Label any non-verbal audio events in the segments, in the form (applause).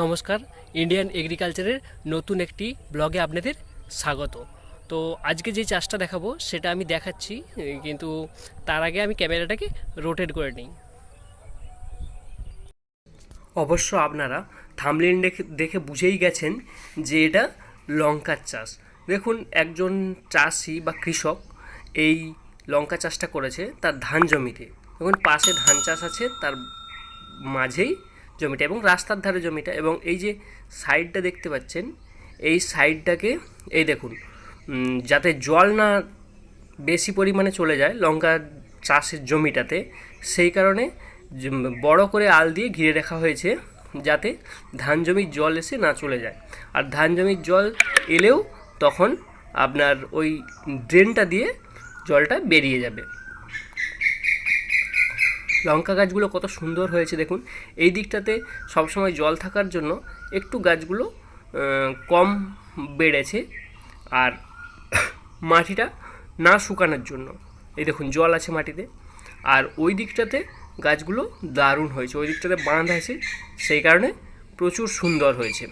নমস্কার ইন্ডিয়ান এগ্রিকালচারের নতুন একটি ব্লগে আপনাদের স্বাগত। তো আজকে যে চাষটা দেখাবো, সেটা আমি দেখাচ্ছি কিন্তু তার আগে আমি ক্যামেরাটাকে রোটেট করে নিই। অবশ্য আপনারা থামলিন দেখে বুঝেই গেছেন যে এটা লঙ্কার চাষ। দেখুন, একজন চাষি বা কৃষক এই লঙ্কা চাষটা করেছে, তার ধান জমিতে। দেখুন, পাশে ধান চাষ আছে, তার মাঝেই জমিটা এবং রাস্তার ধারে জমিটা এবং এই যে সাইডটা দেখতে পাচ্ছেন, এই সাইডটাকে, এই দেখুন যাতে জল না বেশি পরিমাণে চলে যায় লঙ্কা চাষের জমিটাতে, সেই কারণে বড় করে আল দিয়ে ঘিরে রাখা হয়েছে যাতে ধান জমির জল এসে না চলে যায়। আর ধান জমির জল এলেও তখন আপনার ওই ড্রেনটা দিয়ে জলটা বেরিয়ে যাবে। লঙ্কা গাছগুলো কত সুন্দর হয়েছে দেখুন। এই দিকটাতে সবসময় জল থাকার জন্য একটু গাছগুলো কম বেড়েছে আর (coughs) মাটিটা না শুকানোর জন্য। এই দেখুন, জল আছে মাটিতে। আর ওই দিকটাতে গাছগুলো দারুণ হয়েছে। ওই দিকটাতে বাঁধ আছে, সেই কারণে প্রচুর সুন্দর হয়েছে।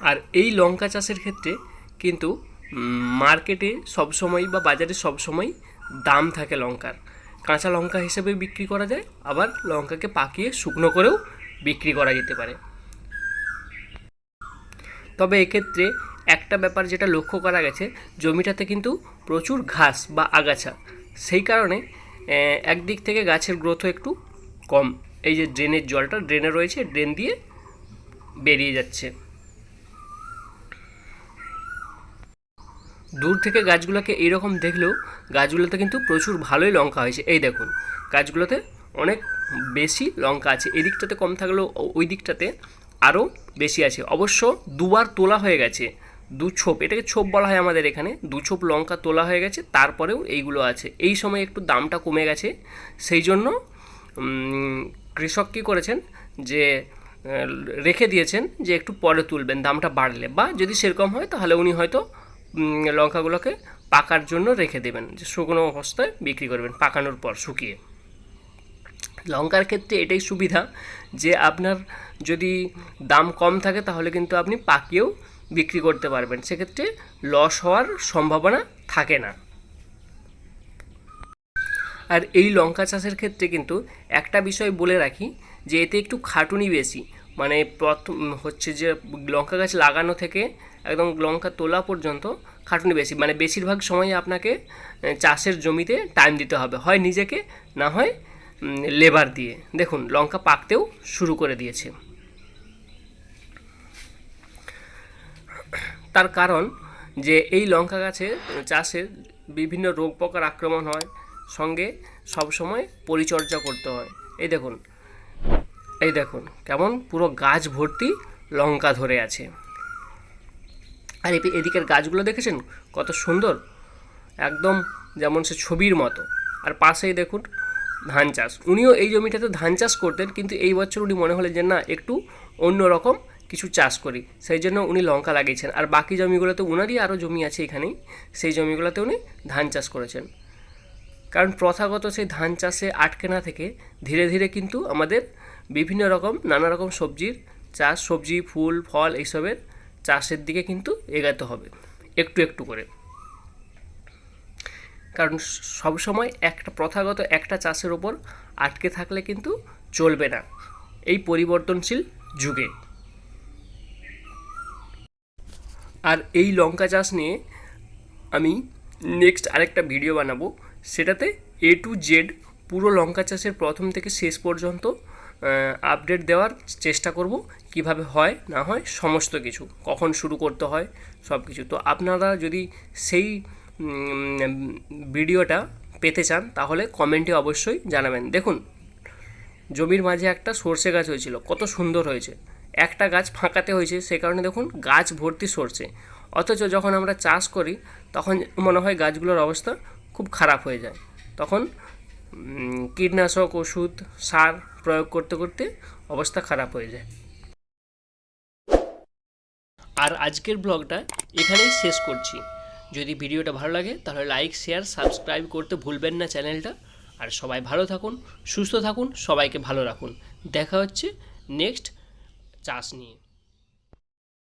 আর এই লঙ্কা চাষের ক্ষেত্রে কিন্তু মার্কেটে সবসময় বা বাজারে সবসময় দাম থাকে লঙ্কার। কাঁচা লঙ্কা হিসেবে বিক্রি করা যায়, আবার লঙ্কাকে পাকিয়ে শুকনো করেও বিক্রি করা যেতে পারে। তবে এক্ষেত্রে একটা ব্যাপার যেটা লক্ষ্য করা গেছে, জমিটাতে কিন্তু প্রচুর ঘাস বা আগাছা। সেই কারণে একদিক থেকে গাছের গ্রোথও একটু কম। এই যে ড্রেনের জলটা ড্রেনে রয়েছে ড্রেন দিয়ে বেরিয়ে যাচ্ছে। দূর থেকে গাছগুলোকে এইরকম দেখলেও গাছগুলোতে কিন্তু প্রচুর ভালোই লঙ্কা হয়েছে। এই দেখুন, গাছগুলোতে অনেক বেশি লঙ্কা আছে। এই দিকটাতে কম থাকলেও ওই দিকটাতে আরও বেশি আছে। অবশ্য দুবার তোলা হয়ে গেছে, দু ছোপ। এটাকে ছোপ বলা হয় আমাদের এখানে। দু ছোপ লঙ্কা তোলা হয়ে গেছে, তারপরেও এইগুলো আছে। এই সময় একটু দামটা কমে গেছে। সেই জন্য কৃষক কী করেছেন যে রেখে দিয়েছেন যে একটু পরে তুলবেন, দামটা বাড়লে। বা যদি সেরকম হয়, তাহলে উনি হয়তো লঙ্কাগুলোকে পাকার জন্য রেখে দেবেন। যে শুকনো অবস্থায় বিক্রি করবেন, পাকানোর পর শুকিয়ে। লঙ্কার ক্ষেত্রে এটাই সুবিধা যে আপনার যদি দাম কম থাকে তাহলে কিন্তু আপনি পাকিয়েও বিক্রি করতে পারবেন। সেক্ষেত্রে লস হওয়ার সম্ভাবনা থাকে না। আর এই লঙ্কা চাষের ক্ষেত্রে কিন্তু একটা বিষয় বলে রাখি যে এতে একটু খাটুনি বেশি। মানে প্রথম হচ্ছে যে লঙ্কা গাছ লাগানো থেকে একদম লঙ্কা তোলা পর্যন্ত খাটুনি বেশি। মানে বেশিরভাগ সময় আপনাকে চাষের জমিতে টাইম দিতে হবে। হয় নিজেকে, না হয় লেবার দিয়ে। দেখুন, লঙ্কা পাকতেও শুরু করে দিয়েছে। তার কারণ যে এই লঙ্কা গাছে চাষে বিভিন্ন রোগ পোকার আক্রমণ হয়। সঙ্গে সবসময় পরিচর্যা করতে হয়। এই দেখুন এই দেখুন, কেমন পুরো গাছ ভর্তি লঙ্কা ধরে আছে। আর এদিকের গাছগুলো দেখেছেন? কত সুন্দর। একদম যেমন সে ছবির মতো। আর পাশেই দেখুন ধান চাষ। উনিও এই জমিটাতে ধান চাষ করতেন, কিন্তু এই বছর উনি মনে হলেন যে, না, একটু অন্য রকম কিছু চাষ করি। সেই জন্য উনি লঙ্কা লাগিয়েছেন। আর বাকি জমিগুলোতে উনারই আরও জমি আছে এখানেই। সেই জমিগুলোতে উনি ধান চাষ করেছেন। কারণ প্রথাগত সেই ধান চাষে আটকে না থেকে ধীরে ধীরে কিন্তু আমাদের বিভিন্ন রকম, নানা রকম সবজির চাষ, সবজি, ফুল, ফল, এইসবের চাষের দিকে কিন্তু এগাতে হবে, একটু একটু করে। কারণ সব সময় একটা প্রথাগত একটা চাষের ওপর আটকে থাকলে কিন্তু চলবে না, এই পরিবর্তনশীল যুগে। আর এই লঙ্কা চাষ নিয়ে আমি নেক্সট আরেকটা ভিডিও বানাবো, সেটাতে এ টু জেড পুরো লঙ্কা চাষের প্রথম থেকে শেষ পর্যন্ত আপডেট দেওয়ার চেষ্টা করব, কীভাবে হয়, না হয়, সমস্ত কিছু, কখন শুরু করতে হয়, সব কিছু। তো আপনারা যদি সেই ভিডিওটা পেতে চান, তাহলে কমেন্টে অবশ্যই জানাবেন। দেখুন, জমির মাঝে একটা সর্ষে গাছ হয়েছিল, কত সুন্দর হয়েছে। একটা গাছ ফাঁকাতে হয়েছে, সে কারণে দেখুন, গাছ ভর্তি সরষে। অথচ যখন আমরা চাষ করি, তখন মনে হয় গাছগুলোর অবস্থা খুব খারাপ হয়ে যায়। তখন কীটনাশক, ওষুধ, সার প্রয়োগ করতে করতে অবস্থা খারাপ হয়ে যায়। আর আজকের ব্লগটা এখানেই শেষ করছি। যদি ভিডিওটা ভালো লাগে, তাহলে লাইক শেয়ার সাবস্ক্রাইব করতে ভুলবেন না চ্যানেলটা। আর সবাই ভালো থাকুন, সুস্থ থাকুন, সবাইকে ভালো রাখুন। দেখা হচ্ছে নেক্সট চাষ নিয়ে।